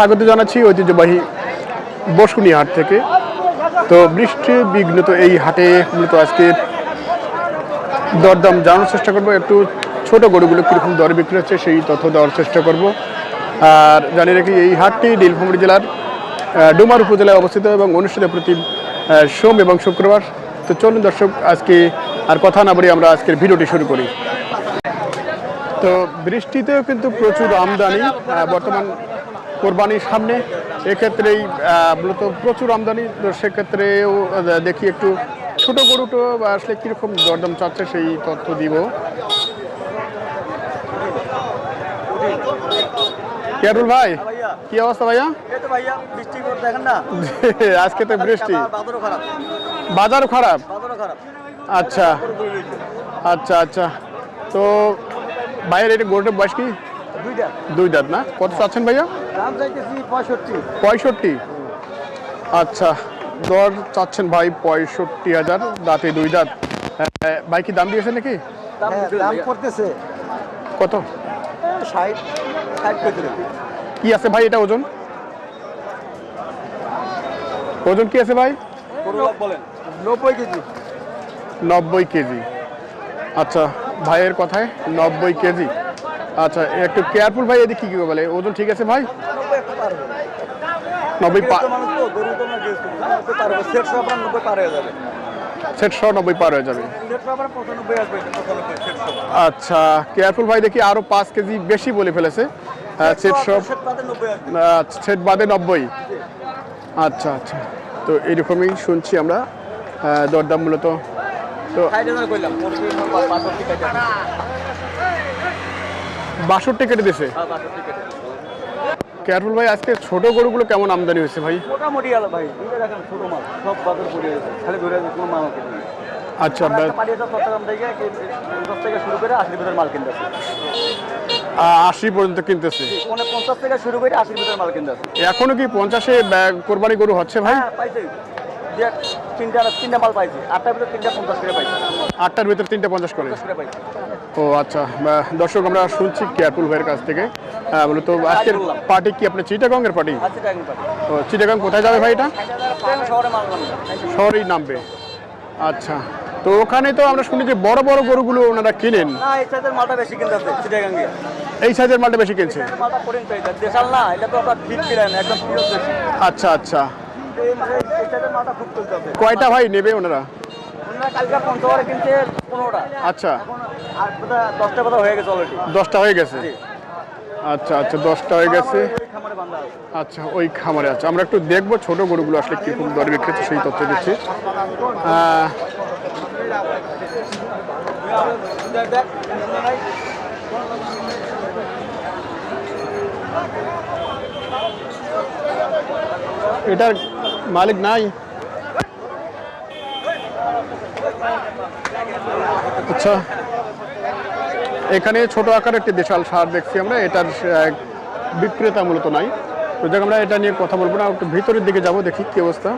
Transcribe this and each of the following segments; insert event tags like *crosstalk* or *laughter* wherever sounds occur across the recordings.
স্বাগত জানাচ্ছি ঐতিহ্যবাহী বসুনি হাট থেকে। তো বৃষ্টি বিঘ্নত এই হাটে মূলত আজকে দরদাম জানানোর চেষ্টা করব। একটু ছোট গরুগুলো কীরকম দরে বিক্রি হচ্ছে সেই তথ্য দেওয়ার চেষ্টা করব। আর জানি রাখি, এই হাটটি নীলফামারী জেলার ডুমার উপজেলায় অবস্থিত এবং অনুষ্ঠিত প্রতি সোম এবং শুক্রবার। তো চলুন দর্শক, আজকে আর কথা না বলে আমরা আজকের ভিডিওটি শুরু করি। তো বৃষ্টিতেও কিন্তু প্রচুর আমদানি বর্তমান কোরবানির সামনে এক্ষেত্রেই মূলত প্রচুর আমদানি তো সেক্ষেত্রেও দেখি একটু ছোটো গরুটো আসলে কীরকম দরদাম চাচ্ছে সেই তথ্য দিব। কেরুল ভাই কি অবস্থা ভাইয়া? *laughs* আজকে তো বৃষ্টি। বাজারও খারাপ। আচ্ছা। আচ্ছা আচ্ছা। তো ভাইয়ের এটা গরুটার বয়স কি? দুই দাঁত না? কত চাচ্ছেন ভাইয়া? দাম চাইতেছি পঁয়ষট্টি। পঁয়ষট্টি? আচ্ছা দর চাচ্ছেন ভাই পঁয়ষট্টি হাজার দাঁতে দুই দাঁত। ভাই কি দাম দিয়েছে নাকি? দাম দাম করতেছে। কত? ষাট ষাট কি আছে ভাই এটা ওজন? ওজন কি আছে ভাই? নব্বই কেজি। নব্বই কেজি। আচ্ছা ভাইয়ের কথায় নব্বই কেজি। আচ্ছা একটু কেয়ারফুল ভাই এদিকে কি বলে? ওজন ঠিক আছে ভাই? নব্বই হবে নব্বই পার হয়ে যাবে। আচ্ছা কেয়ারফুল ভাই দেখি আরও পাঁচ কেজি বেশি বলে ফেলেছে। পাতে নব্বই বাদে নব্বই। আচ্ছা আচ্ছা। তো এইরকমই শুনছি আমরা। দরদাম মূলত। তো ষাট বাষট্টি কেটে দিছে হ্যাঁ কেয়ারফুল ভাই আজকে ছোট গরুগুলো কেমন আমদানি হয়েছে ভাই? মোটামুটি আলো ভাই দেখেন ছোট মাল সব বাজার পড়ে গেছে খালি ধরে কোনো মাল আচ্ছা আশি পর্যন্ত কিনতেছে? পঞ্চাশ থেকে শুরু করে আশির ভিতরে মাল কিনতেছে। এখনও কি পঞ্চাশে কোরবানি গরু হচ্ছে ভাই? হ্যাঁ পাইছে। তিনটা তিনটা মাল পাইছে আটটার ভিতরে তিনটা পঞ্চাশ করে পাইছে। আটটার ভিতরে তিনটে পঞ্চাশ করে পাইছে। ও আচ্ছা দর্শক আমরা শুনছি কেয়ারফুল ভাইয়ের কাছ থেকে। হ্যাঁ মূলত আজকের পার্টি কি আপনার চিটাগঙ্গের পার্টি? আশি টাকা পাই ও চিটাগং কোথায় যাবে ভাই এটা? শহরেই নামবে। আচ্ছা তো ওখানে তো আমরা শুনি যে বড় বড় গরুগুলো ওনারা কিনেন। না এই সাইজের মালটা বেশি কিনতেছে চিটাগাঙ্গে এই সাইজের মালটা বেশি কিনছে? মালটা কঠিন চাহিদা দেশাল না এটা তো আপনার ঠিক কিনেন একদম প্রিয় দেশি। আচ্ছা আচ্ছা। কয়টা ভাই নেবে ওনারা? আচ্ছা। দশটা হয়ে গেছে হয়ে আচ্ছা আচ্ছা দশটা হয়ে গেছে। আচ্ছা ওই খামারে আছে। আমরা একটু দেখব ছোট গরুগুলো আসলে কীরকম দরে বিক্রি সেই তথ্য দিচ্ছি। এটার মালিক নাই? আচ্ছা। এখানে ছোট আকারের একটি বিশাল সার দেখছি আমরা এটার বিক্রেতা মূলত নাই। তো যাক আমরা এটা নিয়ে কথা বলব না একটু ভিতরের দিকে যাব দেখি কি অবস্থা।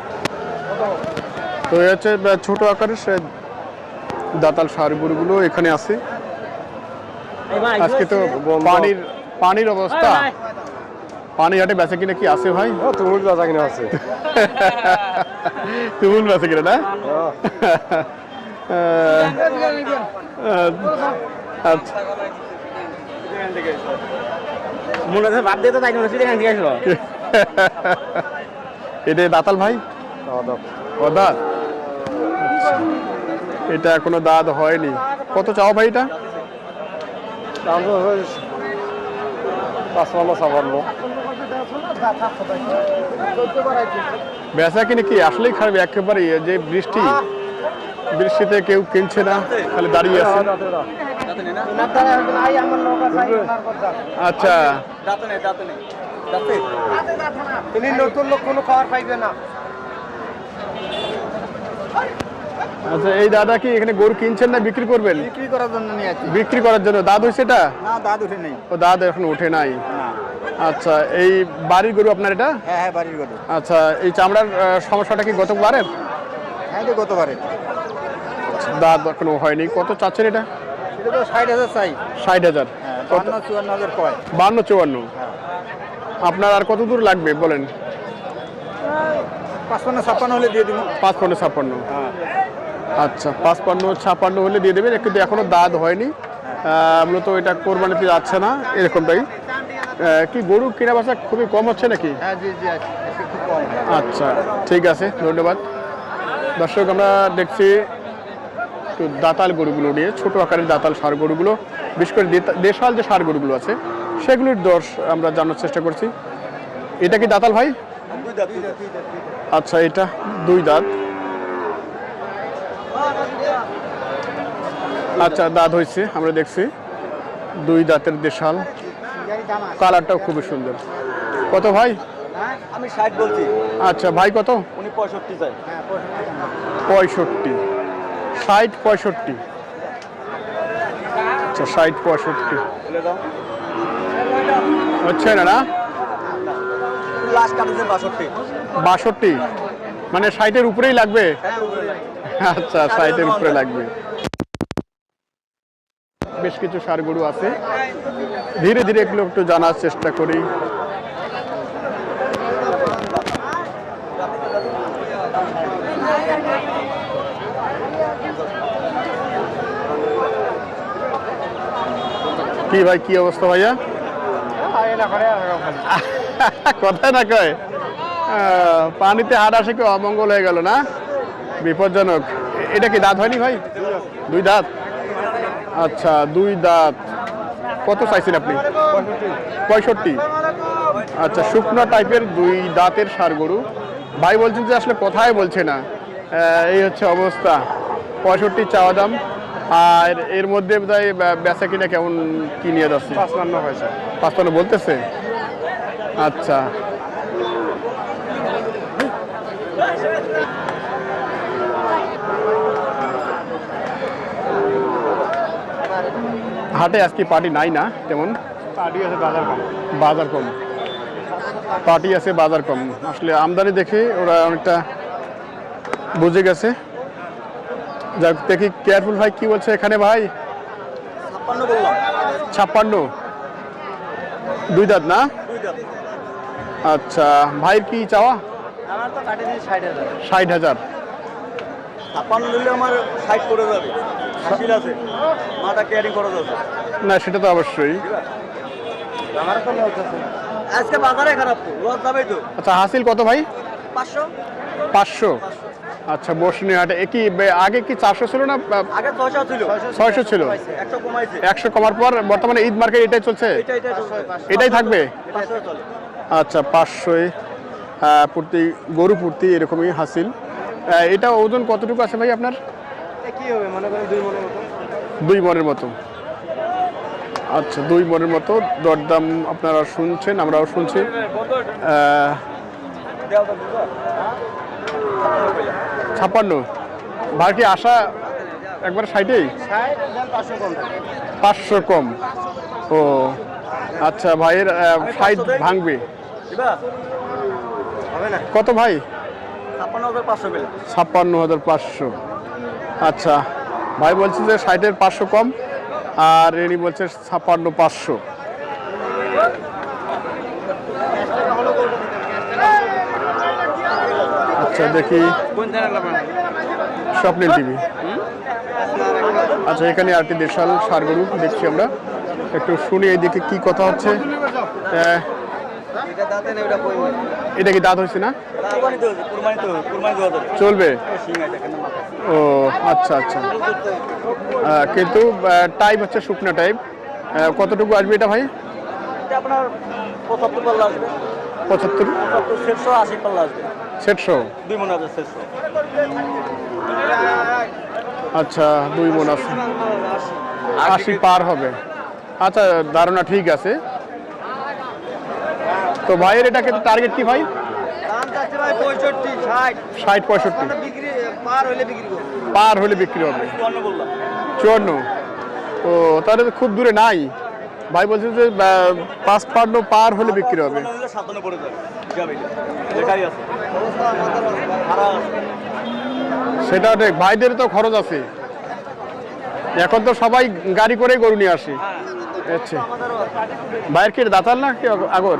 তো এই হচ্ছে ছোট আকারের সে দাতাল সার গরুগুলো এখানে আছে। আজকে তো পানির পানির অবস্থা। পানি হাটে বেচা কিনা কি আছে ভাই? তুমুল বেচা কিনা আছে। *laughs* তুমুল বেচা কিনা না? আহ, আচ্ছা মনে হচ্ছে বাদ দিয়ে তো তাই মনে হচ্ছে এখান থেকে আসলো। এটা দাতাল ভাই? ও দাঁত। এটা এখনও দাঁত হয়নি। কত চাও ভাই এটা? বেচা কিনে কি? আসলেই খারাপ একেবারে যে বৃষ্টি। বৃষ্টিতে কেউ কিনছে না খালি দাঁড়িয়ে আছে। আচ্ছা। তিনি নতুন লোক কোনো খাবার পাইবে না। আচ্ছা এই দাদা কি এখানে গরু কিনছেন না বিক্রি করবেন? বিক্রি করার জন্য নিয়ে আছি বিক্রি করার জন্য। দাঁত হয়েছে এটা না দাঁত উঠে নেই। ও দাঁত এখন ওঠে নাই। আচ্ছা এই বাড়ির গরু আপনার এটা? হ্যাঁ হ্যাঁ বাড়ির গরু। আচ্ছা এই চামড়ার সমস্যাটা কি গতবারের? হ্যাঁ তো গতবারে দাঁত এখনও হয়নি। কত চাচ্ছেন এটা? ষাট হাজার চাই। ষাট হাজার। হ্যাঁ বান্ন চুয়ান্ন হাজার কয়। বান্ন চুয়ান্ন। আপনার আর কত দূর লাগবে বলেন? পাঁচপান্ন ছাপ্পান্ন হলে দিয়ে দিব। পাঁচপান্ন ছাপ্পান্ন। আচ্ছা পাঁচপান্ন ছাপ্পান্ন হলে দিয়ে দেবেন। কিন্তু এখনও দাঁত হয়নি। মূলত এটা কোরবানিতে যাচ্ছে না এরকমটাই কি গরু কেনা বেচা খুবই কম হচ্ছে নাকি? হ্যাঁ আচ্ছা ঠিক আছে ধন্যবাদ। দর্শক আমরা দেখছি একটু দাতাল গরুগুলো নিয়ে ছোট আকারের দাতাল সার গরুগুলো বিশেষ করে দেশাল যে সার গরুগুলো আছে সেগুলির দশ আমরা জানার চেষ্টা করছি। এটা কি দাতাল ভাই? আচ্ছা এটা দুই দাঁত। আচ্ছা দাঁত হয়েছে আমরা দেখছি। দুই দাঁতের দেশাল। কালারটাও খুবই সুন্দর। কত ভাই? আমি ষাট বলছি। আচ্ছা ভাই কত? উনি পঁয়ষট্টি চাই। পঁয়ষট্টি। ষাট পঁয়ষট্টি। আচ্ছা ষাট পঁয়ষট্টি। হচ্ছে না না? বাষট্টি। মানে ষাটের উপরেই লাগবে? হ্যাঁ আচ্ছা ষাটের উপরে লাগবে। বেশ কিছু সার গরু আছে। ধীরে ধীরে এগুলো একটু জানার চেষ্টা করি। কি ভাই কি অবস্থা ভাইয়া? কথা না কয়? পানিতে হাট আসে কি অমঙ্গল হয়ে গেল না? বিপজ্জনক। এটা কি দাঁত হয়নি ভাই? দুই দাঁত? আচ্ছা দুই দাঁত। কত চাইছেন আপনি? পঁয়ষট্টি। আচ্ছা শুকনো টাইপের দুই দাঁতের সার গরু। ভাই বলছেন যে আসলে কথাই বলছে না। এই হচ্ছে অবস্থা। পঁয়ষট্টি চাওয়া দাম। আর এর মধ্যে বে- বেচা কিনা কেমন কি নিয়ে যাচ্ছে পাঁচপান্ন হয়েছে। পাঁচপান্ন বলতেছে? আচ্ছা। হাটে আজকে পার্টি নাই না তেমন? পার্টি আছে বাজার কম। বাজার কম। পার্টি আছে বাজার কম। আসলে আমদানি দেখে ওরা অনেকটা বুঝে গেছে। যাক দেখি কেয়ারফুল ভাই কি বলছে এখানে ভাই? ছাপ্পান্ন দুই দাঁত না? আচ্ছা ভাইয়ের কি চাওয়া? ষাট হাজার না সেটা তো অবশ্যই। আমার তো লস আছে। আজকে বাজারে খারাপ তো লস যাবেই তো। আচ্ছা হাসিল কত ভাই? পাঁচশো। পাঁচশো। আচ্ছা বসনি হাটে এ কি আগে কি চারশো ছিল না আগে ছয়শো ছিল। ছয়শো ছিল? একশো কমাইছে। কমার পর বর্তমানে ঈদ মার্কেট এটাই চলছে? এটা এটা এটাই থাকবে? আচ্ছা পাঁচশোয় আহ, প্রতি গরু প্রতি এরকমই হাসিল। এটা ওজন কতটুকু আছে ভাই আপনার? কি হবে মনে করেন দুই মনের মতো। দুই মনের মতো। আচ্ছা দুই মনের মতো। দরদাম আপনারা শুনছেন আমরাও শুনছি। আহ, ছাপ্পান্ন। ভাই কি আশা একবার দেন পাঁচশো কম। ও আচ্ছা ভাইয়ের সাইড ভাঙবে। কত ভাই? ছাপ্পান্ন হাজার পাঁচশো ছাপ্পান্ন হাজার পাঁচশো। আচ্ছা ভাই বলছে যে সাইডের পাঁচশো কম আর রেনি বলছে ছাপ্পান্ন পাঁচশো। আচ্ছা দেখি। Channel TV. আচ্ছা এখানে আরটি দেশাল সারগরু দেখছি আমরা। একটু শুনি এইদিকে কি কথা হচ্ছে। এটা কি দাঁত হয়েছে না? চলবে? ও আচ্ছা আচ্ছা। কিন্তু টাইপ হচ্ছে শুকনা টাইপ। কতটুকু আসবে এটা ভাই? আপনার পঁচাত্তর আসবে। পঁচাত্তর? পঁচাত্তর আশি পাল্লা আসবে। ষাটশো দুই মনে আছে শেষশো আচ্ছা দুই মন আছে আশি পার হবে। আচ্ছা ধারণা ঠিক আছে। তো ভাইয়ের এটা কিন্তু টার্গেট কি ভাই? ষাট। ষাট পঁয়ষট্টি। পার হলে বিক্রি হবে। চুয়ান্ন ও তাহলে খুব দূরে নাই। ভাই বলছে যে পাঁচ পান্ন পার হলে বিক্রি হবে। সেটা ঠিক ভাইদের তো খরচ আছে। এখন তো সবাই গাড়ি করে গরু নিয়ে আসে। আচ্ছা। ভাইয়ের কি দাতাল না কি আগর?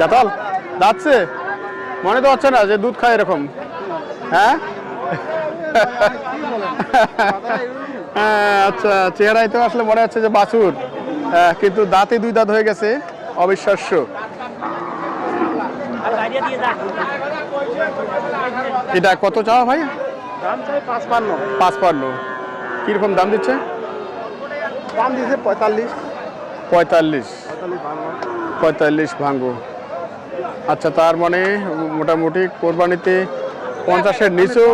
দাঁতাল? দাঁতছে? মনে তো হচ্ছে না যে দুধ খায় এরকম। হ্যাঁ? হ্যাঁ আচ্ছা চেহারায় তো আসলে মনে হচ্ছে যে বাছুর। হ্যাঁ, কিন্তু দাঁতে দুই দাঁত হয়ে গেছে অবিশ্বাস্য। এটা কত চাওয়া ভাই? পাঁচ পান্ন পাঁচ কীরকম দাম দিচ্ছে? দাম দিয়েছে পঁয়তাল্লিশ। পঁয়তাল্লিশ। পঁয়তাল্লিশ ভাঙ্গো আচ্ছা তার মানে মোটামুটি কোরবানিতে পঞ্চাশের নিচেও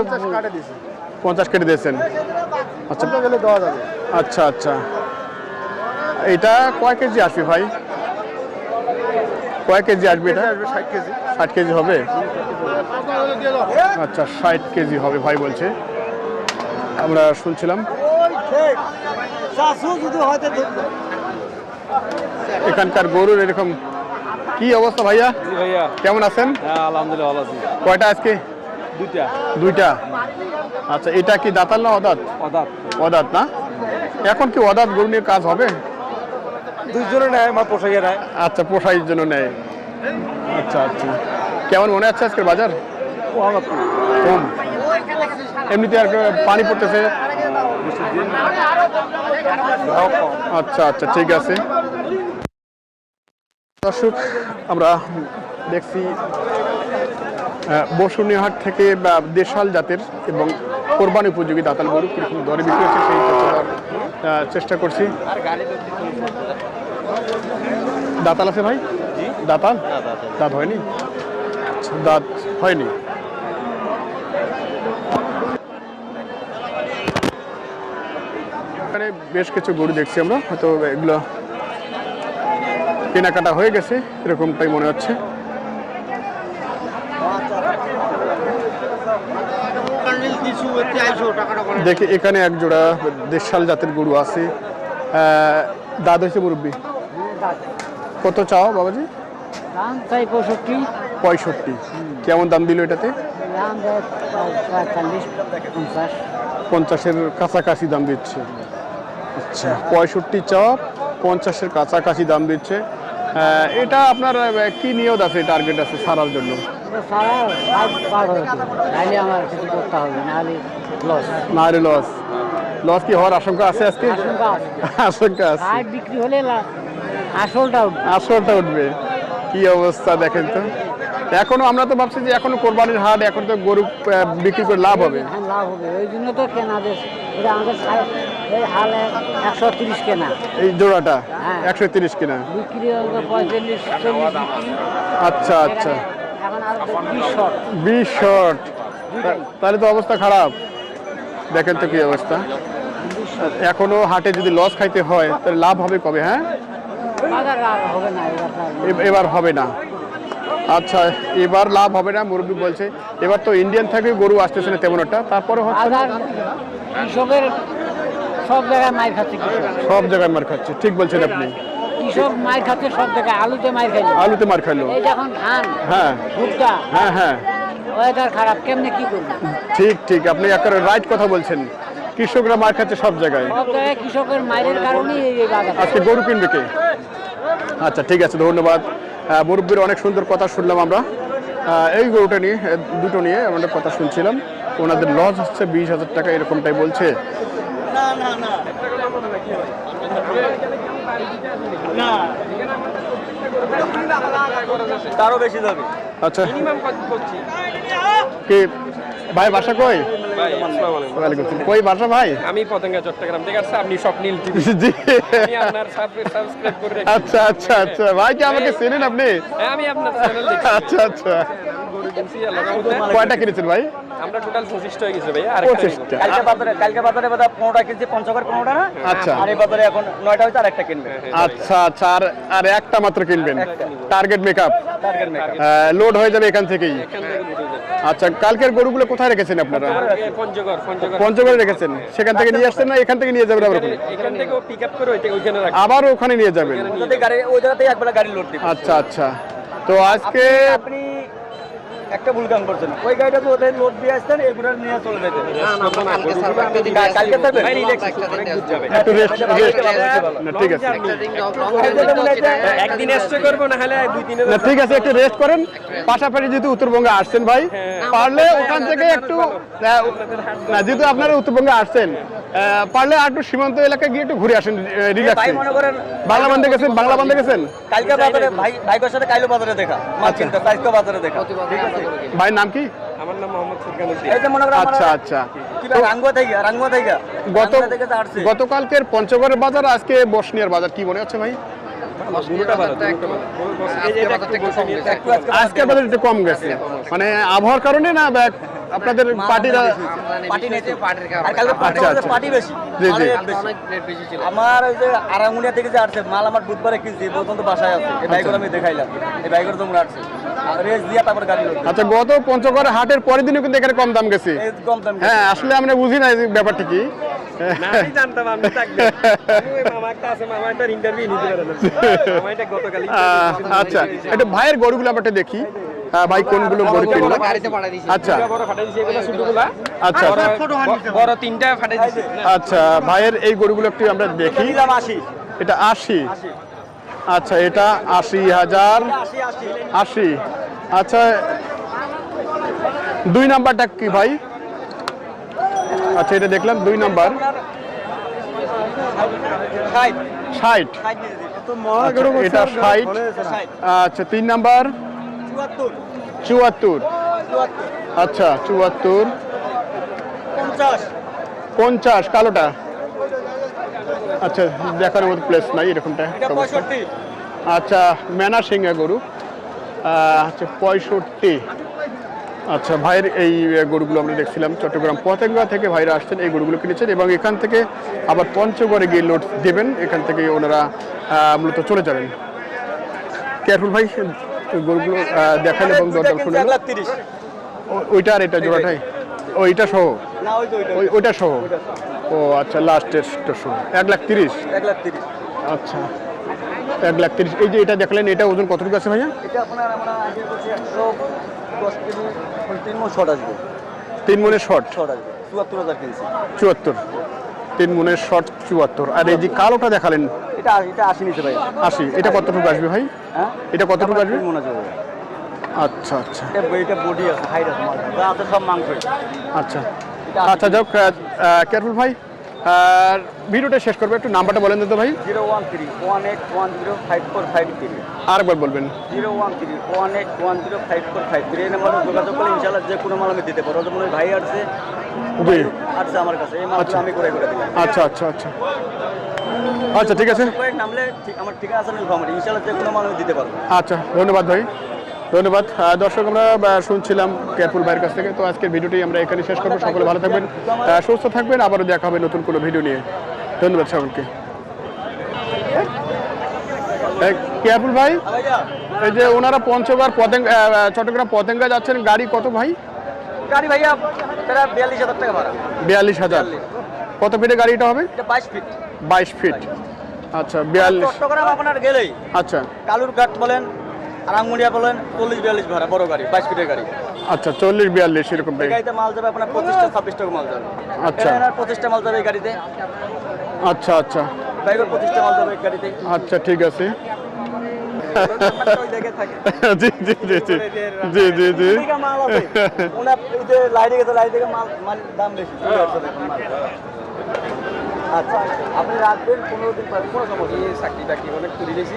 পঞ্চাশ কাটে কেটে দিয়েছেন। আচ্ছা গেলে দেওয়া যাবে। আচ্ছা আচ্ছা। এটা কয় কেজি আসবে ভাই? কয় কেজি আসবে এটা? আসবে ষাট কেজি। ষাট কেজি হবে? আচ্ছা ষাট কেজি হবে ভাই বলছে। আমরা শুনছিলাম। এখানকার গরুর এরকম কি অবস্থা ভাইয়া? ভাইয়া। কেমন আছেন? হ্যাঁ আলহামদুলিল্লাহ ভালো আছি। কয়টা আজকে? দুইটা। দুইটা। আচ্ছা এটা কি দাতাল না অদাত? অদাত। অদাত না? এখন কি অদাত গরু নিয়ে কাজ হবে? দুইজনে নেয় আমার পোশাকে নেয়। আচ্ছা পোষাইয়ের জন্য নেয়। আচ্ছা আচ্ছা। কেমন মনে হচ্ছে আজকের বাজার? কম। এমনিতে আর পানি পড়তেছে। আচ্ছা আচ্ছা ঠিক আছে। দর্শক আমরা দেখছি বসুনিহাট থেকে দেশাল জাতের এবং কোরবানি উপযোগী দাতাল গরু কীরকম দরে বিক্রি হচ্ছে সেই চেষ্টা করছি। দাতাল আছে ভাই? দাতাল? দাঁত হয়নি? আচ্ছা, দাঁত হয়নি। এখানে বেশ কিছু গরু দেখছি আমরা হয়তো এগুলো কেনাকাটা হয়ে গেছে এরকমটাই মনে হচ্ছে। দেখি এখানে এক জোড়া দেশাল জাতের গরু আছে। দাঁত হয়েছে মুরব্বী? কত চাও বাবাজি? পঁয়ষট্টি। পঁয়ষট্টি। কেমন দাম দিল এটাতে? পঞ্চাশের কাছাকাছি দাম দিচ্ছে। আচ্ছা। পঁয়ষট্টি চপ পঞ্চাশের কাছাকাছি দাম দিচ্ছে। এটা আপনার কি নিয়ত আছে টার্গেট আছে সারার জন্য? এটা সারা সাত পার হয়ে যাবে। আমার কিছু করতে হবে নাহলে লস না লস লস কি হওয়ার আশঙ্কা আছে আজকে? আশঙ্কা আছে। আশঙ্কা আছে। ষাট বিক্রি হলে আসলটা উঠবে। আসলটা উঠবে। কি অবস্থা দেখেন তো। এখনও আমরা তো ভাবছি যে এখনও কোরবানির হাট এখন তো গরু বিক্রি করে লাভ হবে। হ্যাঁ লাভ হবে। ওই জন্য তো কেনা বেশ এটা আমাদের এই হালে একশো তিরিশ কেনা। এই জোড়াটা? হ্যাঁ। একশো তিরিশ কিনা। বিক্রি হবে পঁয়তাল্লিশ চল্লিশ আচ্ছা আচ্ছা। বিশ শট শর্ট তাহলে তো অবস্থা খারাপ। দেখেন তো কি অবস্থা। এখনও হাটে যদি লস খাইতে হয় তাহলে লাভ হবে কবে হ্যাঁ? এবার হবে না। আচ্ছা এবার লাভ হবে না মুরব্বী বলছে। এবার তো ইন্ডিয়ান থেকে গরু আসতেছে না তেমন একটা। তারপরে হচ্ছে না। কৃষকের সব জায়গায় মাইর খাচ্ছে সব জায়গায় মার খাচ্ছে ঠিক বলছেন আপনি। কৃষক মাইর খাচ্ছে সব জায়গায় আলুতে মাইর খাইছে আলুতে মার খাইলো। এই যখন ধান হ্যাঁ। ভুট্টা হ্যাঁ হ্যাঁ। ওয়েদার খারাপ কেমনে কি করবে? ঠিক ঠিক। আপনি একটা রাইট কথা বলছেন। কৃষকরা মার খাচ্ছে সব জায়গায়। সব জায়গায় কৃষকের মাইরের কারণেই এই আজকে গরু কিনবে কে? আচ্ছা ঠিক আছে ধন্যবাদ। মুরব্বীর অনেক সুন্দর কথা শুনলাম আমরা। এই গরুটা নিয়ে দুটো নিয়ে আমরা কথা শুনছিলাম। ওনাদের লস হচ্ছে বিশ হাজার টাকা এরকমটাই বলছে। না না না না। তারও বেশি যাবে আচ্ছা। কি ভাই বাসা কই? কই বাসা ভাই? আমি পতেঙ্গা চট্টগ্রাম থেকে আসছি আপনি স্বপ্নীল টিভি। জি। আপনার সাবস্ক্রাইব করে আচ্ছা আচ্ছা আচ্ছা। ভাই কি আমাকে চেনেন আপনি? হ্যাঁ, আমি আপনার চ্যানেল দেখি আচ্ছা আচ্ছা। কয়টা কিনেছেন ভাই? আমরা টোটাল পঁচিশটা হয়ে গেছে ভাইয়া। পঁচিশটা। কালকে বাজারে কালকে বাজারে কিনছে পনেরোটা না? আচ্ছা। আর এই বাজারে এখন আর একটা কিনবে। আচ্ছা আচ্ছা আর আর একটা মাত্র কিনবেন। Target makeup target maker load হয়ে যাবে এখান থেকেই। আচ্ছা কালকের গরুগুলো কোথায় রেখেছেন আপনারা? পঞ্চগড় রেখেছেন। সেখান থেকে নিয়ে আসছেন না এখান থেকে নিয়ে যাবেন আবার ওখানে? এখান থেকে পিক আপ করে ওইখানে আবার ওখানে নিয়ে যাবেন। গাড়ি ওই জায়গাতেই একবেলা গাড়ি লোড আচ্ছা আচ্ছা। তো আজকে আপনি একটা ভুল কাম করছেন ওই গাড়িটা তো ওদের লোড দিয়ে আসতেন এগুলো নিয়ে চলে যেতেন কালকে না ঠিক আছে। একদিন এসছে করব না হলে দুই দিনে না ঠিক আছে একটু রেস্ট করেন। পাশাপাশি যেহেতু উত্তরবঙ্গে আসছেন ভাই পারলে ওখান থেকে একটু না যেহেতু আপনারা উত্তরবঙ্গে আসছেন পারলে আর একটু সীমান্ত এলাকায় গিয়ে একটু ঘুরে আসেন ভাই রিল্যাক্সে মনে করেন বাংলা বান্ধে গেছেন বাংলা বান্ধে গেছেন? কালকে বাজারে ভাই ভাইকের সাথে কাইলো বাজারে দেখা। মাছ কিনতে কালকে বাজারে দেখা। ঠিক আছে ভাইয়ের নাম কি? আমার নাম মোহাম্মদ মনে আচ্ছা আচ্ছা। গত গতকালকের পঞ্চগড়ের বাজার আজকে বসনিয়ার বাজার কি মনে হচ্ছে ভাই? আজকে আজকে বাজার একটু কম গেছে। মানে আবহাওয়ার কারণে না আপনাদের পার্টিরা পার্টি নেই আর কালকে আচ্ছা, আচ্ছা। পার্টি বেশি। জি, জি। মালের বেশি। আমার ওই যে আরামুনিয়া থেকে যে আসছে মাল আমার বুধবারে কিনছি পর্যন্ত বাসায় আছে। এই বাইকগুলো আমি দেখাইলাম। এই বাইকগুলো তোমরা আসছে। আচ্ছা গত পঞ্চগড় হাটের পরের দিনও কিন্তু এখানে কম দাম গেছে। এই কম দাম হ্যাঁ আসলে আমরা বুঝি না এই ব্যাপারটা কি। এটা আচ্ছা একটু ভাইয়ের গরুগুলো আমরা একটু দেখি। আহ, ভাই কোনগুলো গরু কিনলো? আচ্ছা। আচ্ছা। বড়- বড় তিনটা ফাটাই আচ্ছা ভাইয়ের এই গরুগুলো একটু আমরা দেখি। এটা আশি। আচ্ছা এটা আশি হাজার আশি। আচ্ছা দুই নাম্বারটা কি ভাই? আচ্ছা এটা দেখলাম দুই নাম্বার। ষাট। আচ্ছা, এটা ষাট। আচ্ছা তিন নাম্বার। চুয়াত্তর। আচ্ছা চুয়াত্তর। পঞ্চাশ কালোটা। আচ্ছা দেখার মতো প্লেস নাই এরকমটা আচ্ছা মেনা সিংহা গরু। আচ্ছা পঁয়ষট্টি। আচ্ছা ভাইয়ের এই গরুগুলো আমরা দেখছিলাম চট্টগ্রাম পতেঙ্গা থেকে ভাইরা আসছেন এই গরুগুলো কিনেছেন এবং এখান থেকে আবার পঞ্চগড়ে গিয়ে লোড দেবেন এখান থেকে ওনারা মূলত চলে যাবেন। কেয়ারফুল ভাই গরুগুলো আহ, এবং দুইটা দরদাম কিনছে শুনে এক লাখ তিরিশ। ও- ওইটা আর এটা জোড়াটাই? ওইটা সহ? ওই ওইটা ওই সহ। ও আচ্ছা লাস্টের সহ এক লাখ তিরিশ? এক লাখ তিরিশ। আচ্ছা। এক লাখ তিরিশ। এই যে এটা দেখলেন এটা ওজন কতটুকু আছে ভাইয়া? এটা আপনার আমরা আগে বলছি একশো দশ কেজি তিন মন শর্ট আসবে। তিন মনের শর্ট? শর্ট আসবে। চুয়াত্তর হাজার কিনছি চুয়াত্তর। তিন মনের শর্ট চুয়াত্তর। আর এই যে কালোটা দেখালেন? এটা এটা আশি নিচে ভাই আশি। এটা কতটুকু আসবে ভাই? হ্যাঁ? এটা কতটুকু আসবে? মন আচ্ছা আচ্ছা। এটা এটা বডি আছে হাইট আছে যা আছে সব মাংস আচ্ছা। আচ্ছা যাক কেয়ারফুল ভাই। আর ভিডিওটা শেষ করব একটু নাম্বারটা বলেন তো ভাই। Zero one three one eight one zero five four five three. আরেকবার বলবেন। Zero one three one eight one zero five four five three এই নাম্বারে যোগাযোগ করলে ইনশাল্লাহ যে কোনো মাল আমি দিতে পারব। যেমন ভাই আসছে আসছে আমার কাছে এই মালগুলো আচ্ছা। আমি করে করে আচ্ছা আচ্ছা আচ্ছা। আচ্ছা ঠিক আছে। করে নামলে ঠিক আমার ঠিকানা আছে ইনশাল্লাহ যে কোনো মাল আমি দিতে পারব। আচ্ছা ধন্যবাদ ভাই। ধন্যবাদ। দর্শক আমরা শুনছিলাম কেয়ারফুল ভাইয়ের কাছ থেকে। তো আজকের ভিডিওটি আমরা এখানে শেষ করব। সকলে ভালো থাকবেন সুস্থ থাকবেন। আবারও দেখা হবে নতুন কোনো ভিডিও নিয়ে। ধন্যবাদ সকলকে। কেয়ারফুল ভাই এই যে ওনারা পঞ্চগড় পতেঙ্গা চট্টগ্রাম পতেঙ্গা যাচ্ছেন গাড়ি কত ভাই? গাড়ি ভাইয়া বিয়াল্লিশ হাজার টাকা ভাড়া। বিয়াল্লিশ হাজার। কত ফিটে গাড়িটা হবে? এটা বাইশ ফিট। বাইশ ফিট। আচ্ছা বিয়াল্লিশ। চট্টগ্রাম আপনার গেলেই। আচ্ছা। কালুর ঘাট রাঙ্গুনিয়া বলেন চল্লিশ বিয়াল্লিশ ভাড়া বড় গাড়ি বাইশ ফিটের গাড়ি। আচ্ছা চল্লিশ বিয়াল্লিশ এরকম গাড়িতে মাল যাবে আপনার পঁচিশটা ছাব্বিশটা মাল যাবে। আচ্ছা। পঁচিশটা মাল যাবে এই গাড়িতে। আচ্ছা আচ্ছা। বাইকের পঁচিশটা মাল যাবে এই গাড়িতে। আচ্ছা ঠিক আছে। *laughs* জি জি জি জি। জি জি জি। মাল আছে। লাইটে গেছে লাইট মাল মাল দাম বেশি চলে আসছে দেখুন মাল। আচ্ছা আপনি রাখবেন পনেরো দিন পরে। কোনো সমস্যা নেই। চাকরি বাকরি অনেক করে দিয়েছি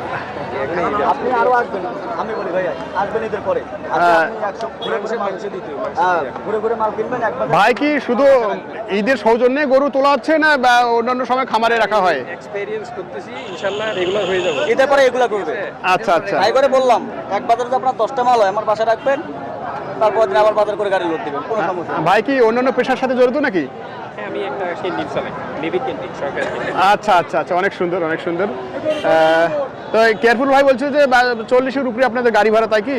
আপনি আরও আসবেন। আমি বলি ভাই আসবেন এদের পরে। কি শুধু ঈদের সৌজন্যে গরু তোলা হচ্ছে না বা অন্যান্য সময় খামারে রাখা হয়? এক্সপেরিয়েন্স করতেছি রেগুলার হয়ে যাব। এদের পরে এগুলা করবে। আচ্ছা আচ্ছা। করে বললাম এক বাজারে যদি আপনার দশটা মাল হয় আমার বাসায় রাখবেন তারপর দিন আবার বাজার করে গাড়ি লোড দিবেন কোনো সমস্যা নেই। ভাই কি অন্যান্য পেশার সাথে জড়িত নাকি? হ্যাঁ আমি একটা ক্যান্টিন চালাই ক্যান্টিন সরকারি আচ্ছা আচ্ছা আচ্ছা অনেক সুন্দর অনেক সুন্দর। আহ, তো কেয়ারফুল ভাই বলছে যে বা- চল্লিশের উপরে আপনাদের গাড়ি ভাড়া তাই কি?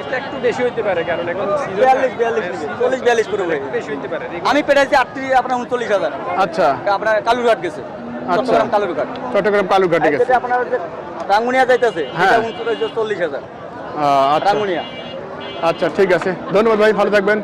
এটা একটু বেশি হইতে পারে কারণ এখন season বিয়াল্লিশ বিয়াল্লিশ নিবে, চল্লিশ বিয়াল্লিশ করে ভাই। একটু বেশি হইতে পারে আমি পেটাইছি আটত্রিশ আপনার উনচল্লিশ হাজার। আচ্ছা। আপনার কালুরঘাট গেছে আচ্ছা। চট্টগ্রাম কালুরঘাট। চট্টগ্রাম কালুঘাটে আর গেছে। যেটা আপনার যে রাঙ্গুনিয়া যাইতেছে হ্যাঁ। চল্লিশ হাজার। আহ, আচ্ছা। রাঙ্গুনিয়া। আচ্ছা ঠিক আছে ধন্যবাদ ভাই ভালো থাকবেন